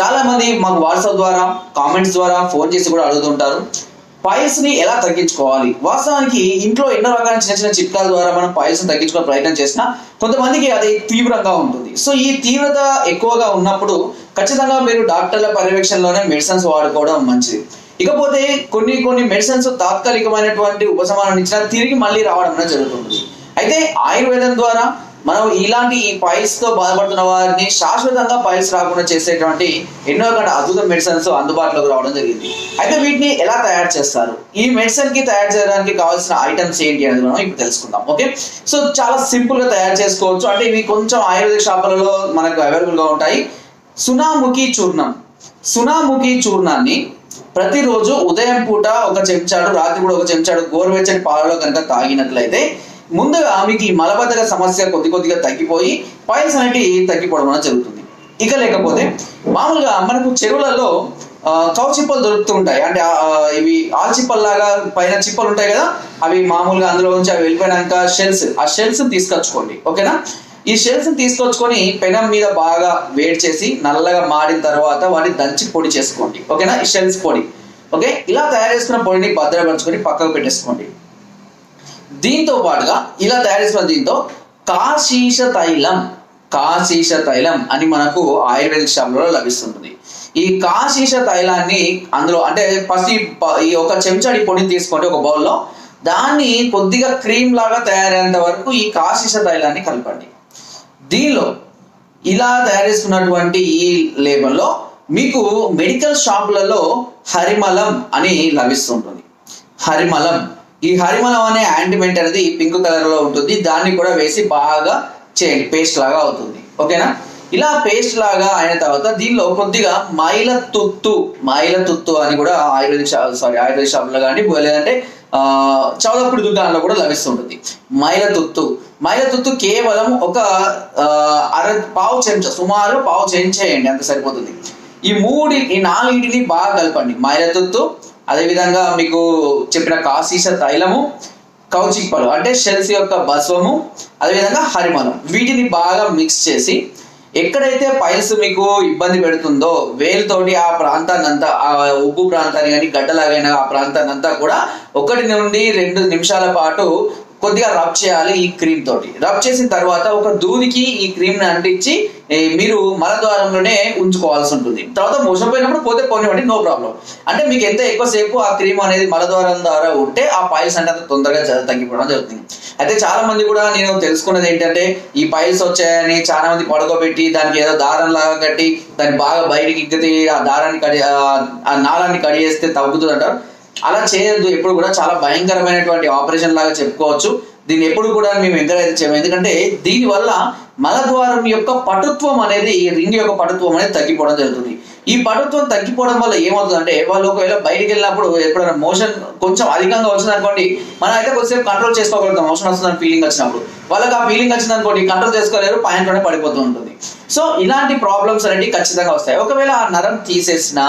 చాలా మంది మాకు వాట్సాప్ ద్వారా కామెంట్స్ ద్వారా ఫోన్ చేసి కూడా అడుగుతుంటారు. పైల్స్ని ఎలా తగ్గించుకోవాలి? వాస్తవానికి ఇంట్లో ఎన్నో రకాల చిన్న చిన్న చిట్కాల ద్వారా మనం పైల్స్ తగ్గించుకునే ప్రయత్నం చేసినా కొంతమందికి అది తీవ్రంగా ఉంటుంది. సో ఈ తీవ్రత ఎక్కువగా ఉన్నప్పుడు ఖచ్చితంగా మీరు డాక్టర్ల పర్యవేక్షణలోనే మెడిసిన్స్ వాడుకోవడం మంచిది. ఇకపోతే కొన్ని కొన్ని మెడిసిన్స్ తాత్కాలికమైనటువంటి ఉపశమనం ఇచ్చినా తిరిగి మళ్ళీ రావడం అనేది జరుగుతుంది. అయితే ఆయుర్వేదం ద్వారా మనం ఇలాంటి ఈ పైల్స్తో బాధపడుతున్న వారిని శాశ్వతంగా పైల్స్ రాకుండా చేసేటువంటి ఎన్నో రకాల అద్భుత మెడిసిన్స్ అందుబాటులోకి రావడం జరిగింది. అయితే వీటిని ఎలా తయారు చేస్తారు? ఈ మెడిసిన్కి తయారు చేయడానికి కావాల్సిన ఐటమ్స్ ఏంటి అనేది మనం ఇప్పుడు తెలుసుకుందాం ఓకే? సో చాలా సింపుల్గా తయారు చేసుకోవచ్చు. అంటే ఇవి కొంచెం ఆయుర్వేద షాపులలో మనకు అవైలబుల్గా ఉంటాయి. సునాముఖి చూర్ణం. సునాముఖి చూర్ణాన్ని ప్రతిరోజు ఉదయం పూట ఒక చెంచాడు రాత్రి కూడా ఒక చెంచాడు గోరువెచ్చని పాలలో కనుక తాగినట్లయితే ముందుగా మీకు ఈ మలబద్ధక సమస్య కొద్ది కొద్దిగా తగ్గిపోయి పైల్స్ అనేటివి తగ్గిపోవడం అనేది జరుగుతుంది. ఇక లేకపోతే మామూలుగా మనకు చెరువులలో కౌచిప్పలు దొరుకుతూ ఉంటాయి. అంటే ఇవి ఆల్చిప్పల్లాగా పైన చిప్పలు ఉంటాయి కదా అవి మామూలుగా అందులో నుంచి అవి వెళ్ళిపోయినాక షెల్స్ ఆ షెల్స్ తీసుకొచ్చుకోండి. ఓకేనా? ఈ షెల్స్ తీసుకొచ్చుకొని పెనం మీద బాగా వేడి చేసి నల్లగా మాడిన తర్వాత వాటిని దంచి పొడి చేసుకోండి. ఓకేనా? ఈ షెల్స్ పొడి. ఓకే? ఇలా తయారు చేసుకున్న పొడిని భద్రపరచుకొని పక్కకు పెట్టేసుకోండి. దీంతో పాటుగా ఇలా తయారు చేసిన దీంతో కాశీష తైలం కాశీష తైలం అని మనకు ఆయుర్వేదిక్ షాప్లలో లభిస్తుంటుంది. ఈ కాశీష తైలాన్ని అందులో అంటే ఫస్ట్ ఈ ఒక చెంచాడి పొడిని తీసుకోండి ఒక బౌల్లో దాన్ని కొద్దిగా క్రీమ్ లాగా తయారయ్యేంత వరకు ఈ కాశీష తైలాన్ని కలపండి. దీనిలో ఇలా తయారు చేసుకున్నటువంటి ఈ లేబల్లో మీకు మెడికల్ షాపులలో హరిమలం అని లభిస్తుంటుంది. హరిమలం. ఈ హరిమలం అనే యాంటిమెంట్ అనేది పింక్ కలర్లో ఉంటుంది. దాన్ని కూడా వేసి బాగా చేయండి. పేస్ట్ లాగా అవుతుంది. ఓకేనా? ఇలా పేస్ట్ లాగా అయిన తర్వాత దీనిలో కొద్దిగా మైల తుత్తు మైల తుత్తు అని కూడా ఆయుర్వేదిక్ షాప్ సారీ ఆయుర్వేదిక్ షాప్లో కానీ లేదంటే ఆ, దుకాణంలో కూడా లభిస్తుంటుంది. మైల తుత్తు. మైల తుత్తు కేవలం ఒక అర పావు చెంచా సుమారు పావు చెంచేయండి అంత సరిపోతుంది. ఈ మూడి ఈ నాలుగింటిని బాగా కలపండి. మైల తుత్తు అదేవిధంగా మీకు చెప్పిన కాశీస తైలము కౌచిప్పలు అంటే షెల్స్ యొక్క భస్వము అదేవిధంగా హరిమలం వీటిని బాగా మిక్స్ చేసి ఎక్కడైతే పైల్స్ మీకు ఇబ్బంది పెడుతుందో వేలుతోటి ఆ ప్రాంతాన్ని అంతా ఆ ఉబ్బు ప్రాంతాన్ని కానీ గడ్డలాగైన ఆ ప్రాంతాన్ని అంతా కూడా ఒకటి నుండి రెండు నిమిషాల పాటు కొద్దిగా రబ్ చేయాలి ఈ క్రీమ్ తోటి. రబ్ చేసిన తర్వాత ఒక దూదికి ఈ క్రీమ్ని అంటించి మీరు మలద్వారంలోనే ఉంచుకోవాల్సి ఉంటుంది. తర్వాత మోసం పోయినప్పుడు పోతే పోనివ్వండి నో ప్రాబ్లం అంటే మీకు ఎంత ఎక్కువసేపు ఆ క్రీమ్ అనేది మలద్వారం ద్వారా ఉంటే ఆ పైల్స్ అంటే అంత తొందరగా తగ్గిపోవడం జరుగుతుంది. అయితే చాలా మంది కూడా నేను తెలుసుకున్నది ఏంటంటే ఈ పైల్స్ వచ్చాయని చాలా మంది పడుకోబెట్టి దానికి ఏదో దారం లాగా కట్టి దాన్ని బాగా బయటికి ఇగ్గితే ఆ దారాన్ని కడి ఆ- ఆ నాళాన్ని కడిగేస్తే తగ్గుతుంది అంటారు అలా చేయొద్దు. ఎప్పుడు కూడా చాలా భయంకరమైనటువంటి ఆపరేషన్ లాగా చెప్పుకోవచ్చు. దీన్ని ఎప్పుడు కూడా మేము ఎంకరేజ్ చేయము ఎందుకంటే దీని వల్ల మలద్వారం యొక్క పటుత్వం అనేది ఈ రింగ్ యొక్క పటుత్వం అనేది తగ్గిపోవడం జరుగుతుంది. ఈ పటుత్వం తగ్గిపోవడం వల్ల ఏమవుతుందంటే వాళ్ళు ఒకవేళ బయటికి వెళ్ళినప్పుడు ఎప్పుడైనా మోషన్ కొంచెం అధికంగా వచ్చింది అనుకోండి మనం అయితే కొద్దిసేపు కంట్రోల్ చేసుకోగలుగుతాం. మోషన్ వస్తుందని ఫీలింగ్ వచ్చినప్పుడు. వాళ్ళకి ఆ ఫీలింగ్ వచ్చింది అనుకోండి కంట్రోల్ చేసుకోలేరు పాయింట్లోనే పడిపోతూ ఉంటుంది. సో ఇలాంటి ప్రాబ్లమ్స్ అనేవి ఖచ్చితంగా వస్తాయి. ఒకవేళ ఆ నరం తీసేసినా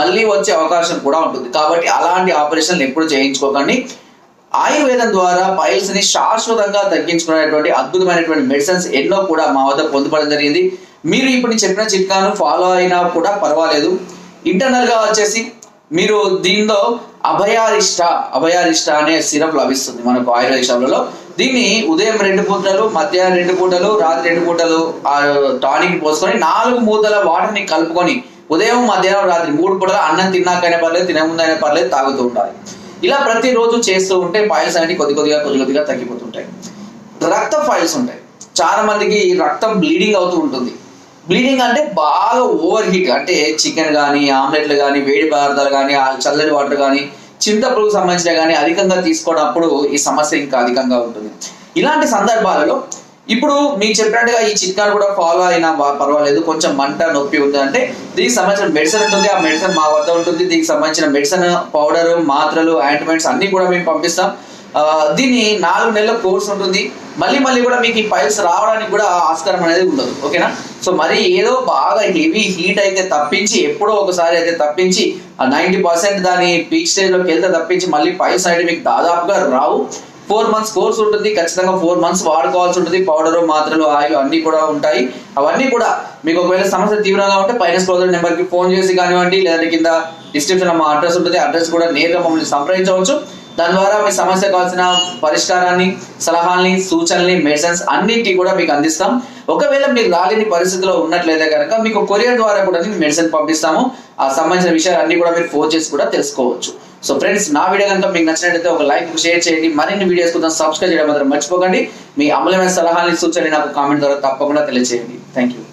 మళ్ళీ వచ్చే అవకాశం కూడా ఉంటుంది. కాబట్టి అలాంటి ఆపరేషన్లు ఎప్పుడు చేయించుకోకండి. ఆయుర్వేదం ద్వారా పైల్స్ని శాశ్వతంగా తగ్గించుకునేటువంటి అద్భుతమైనటువంటి మెడిసిన్స్ ఎన్నో కూడా మా వద్ద పొందుపడడం జరిగింది. మీరు ఇప్పుడు చెప్పిన చిట్కాను ఫాలో అయినా కూడా పర్వాలేదు. ఇంటర్నల్గా వచ్చేసి మీరు దీనిలో అభయారిష్ట అభయారిష్ట అనే సిరప్ లభిస్తుంది మనకు ఆయుర్వేద షాపులలో దీన్ని ఉదయం రెండు పూటలు మధ్యాహ్నం రెండు పూటలు రాత్రి రెండు పూటలు టానిక్ పోసుకొని నాలుగు మూతల వాటర్ని కలుపుకొని ఉదయం మధ్యాహ్నం రాత్రి మూడు పూటలు అన్నం తిన్నాకైనా పర్లేదు తినముందైనా పర్లేదు తాగుతూ ఉండాలి. ఇలా ప్రతిరోజు చేస్తూ ఉంటే ఫైల్స్ అనేవి కొద్ది కొద్దిగా కొద్ది కొద్దిగా తగ్గిపోతుంటాయి. రక్త ఫైల్స్ ఉంటాయి. చాలా మందికి రక్తం బ్లీడింగ్ అవుతూ ఉంటుంది. బ్లీడింగ్ అంటే బాగా ఓవర్ హీట్ అంటే చికెన్ కానీ ఆమ్లెట్లు కానీ వేడి పదార్థాలు కానీ ఆ చల్లని వాటర్ కానీ చింతపురుగు సంబంధించిన కానీ అధికంగా తీసుకోవడప్పుడు ఈ సమస్య ఇంకా అధికంగా ఉంటుంది. ఇలాంటి సందర్భాలలో ఇప్పుడు మీకు చెప్పినట్టుగా ఈ చిట్కాను కూడా ఫాలో అయినా పర్వాలేదు. కొంచెం మంట నొప్పి ఉంది అంటే దీనికి సంబంధించిన మెడిసిన్ ఉంటుంది. ఆ మెడిసిన్ మా వద్ద ఉంటుంది. దీనికి సంబంధించిన మెడిసిన్ పౌడర్ మాత్రలు ఆయింట్మెంట్స్ అన్ని కూడా మేము పంపిస్తాం. దీన్ని నాలుగు నెలల కోర్స్ ఉంటుంది. మళ్ళీ మళ్ళీ కూడా మీకు ఈ ఫైల్స్ రావడానికి కూడా ఆస్కారం అనేది ఉండదు. ఓకేనా? సో మరి ఏదో బాగా హెవీ హీట్ అయితే తప్పించి ఎప్పుడో ఒకసారి అయితే తప్పించి ఆ నైంటీ పర్సెంట్ దాని పీక్ స్టేజ్లోకి వెళ్తే తప్పించి మళ్ళీ ఫైల్స్ అయితే మీకు దాదాపుగా రావు. ఫోర్ మంత్స్ కోర్స్ ఉంటుంది. ఖచ్చితంగా ఫోర్ మంత్స్ వాడుకోవాల్సి ఉంటుంది. పౌడర్ మాత్రలు ఆయిల్ అన్ని కూడా ఉంటాయి. అవన్నీ కూడా మీకు ఒకవేళ సమస్య తీవ్రంగా ఉంటే ఫైనాన్స్ స్క్రోల్ నెంబర్కి ఫోన్ చేసి కానివ్వండి లేదంటే కింద డిస్క్రిప్షన్ మా అడ్రస్ ఉంటుంది. అడ్రస్ కూడా నేరుగా మమ్మల్ని సంప్రదించవచ్చు. దాని ద్వారా మీ సమస్య కావాల్సిన పరిష్కారాన్ని సలహాల్ని సూచనల్ని మెడిసిన్స్ అన్నింటి కూడా మీకు అందిస్తాం. ఒకవేళ మీరు రాలేని పరిస్థితిలో ఉన్నట్లయితే కనుక మీకు కొరియర్ ద్వారా కూడా మేము మెడిసిన్ పంపిస్తాము. ఆ సంబంధించిన విషయాలు అన్ని కూడా మీరు ఫోన్ చేసి కూడా తెలుసుకోవచ్చు. సో ఫ్రెండ్స్ నా వీడియో కనుక మీకు నచ్చినట్లయితే ఒక లైక్ షేర్ చేయండి. మరిన్ని వీడియోస్ కోసం సబ్స్క్రైబ్ చేయడం మాత్రం మర్చిపోకండి. మీ అమూల్యమైన సలహాలని సూచనలు నాకు కామెంట్ ద్వారా తప్పకుండా తెలియజేయండి. Thank you